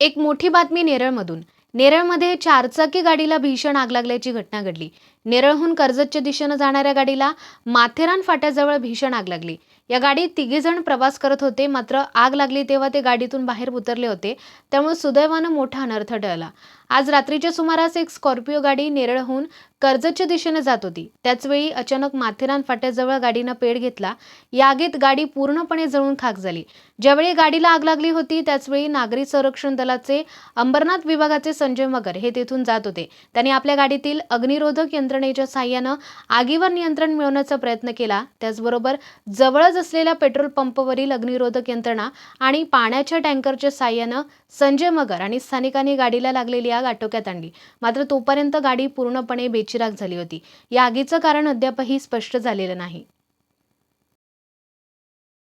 एक मोठी बातमी नेरळमधून. नेरळमध्ये चारचाकी गाडीला भीषण आग लागल्याची घटना घडली. नेरळहून कर्जतच्या दिशेनं जाणाऱ्या गाडीला माथेरान फाट्याजवळ भीषण आग लागली. या गाडीत तिघेजण प्रवास करत होते. मात्र आग लागली तेव्हा ते गाडीतून बाहेर उतरले होते. त्यामुळे सुदैवानं मोठा अनर्थ टळला. आज रात्रीच्या सुमारास एक स्कॉर्पिओ गाडी नेरळहून कर्जतच्या दिशेने जात होती. त्याचवेळी अचानक माथेरान फाट्याजवळ गाडीनं पेड घेतला. या आगीत गाडी पूर्णपणे जळून खाक झाली. ज्यावेळी गाडीला आग लागली होती त्याचवेळी नागरी संरक्षण दलाचे अंबरनाथ विभागाचे संजय मगर हे तेथून जात होते. त्यांनी आपल्या गाडीतील अग्निरोधक यंत्रणेच्या साह्यानं आगीवर नियंत्रण मिळवण्याचा प्रयत्न केला. त्याचबरोबर जवळच असलेल्या पेट्रोल पंपवरील अग्निरोधक यंत्रणा आणि पाण्याच्या टँकरच्या साह्यानं संजय मगर आणि स्थानिकांनी गाडीला लागलेली आग आटोक्यात आणली. मात्र तोपर्यंत गाडी पूर्णपणे बेचिराग झाली होती. या आगीचं कारण अद्यापही स्पष्ट झालेलं नाही.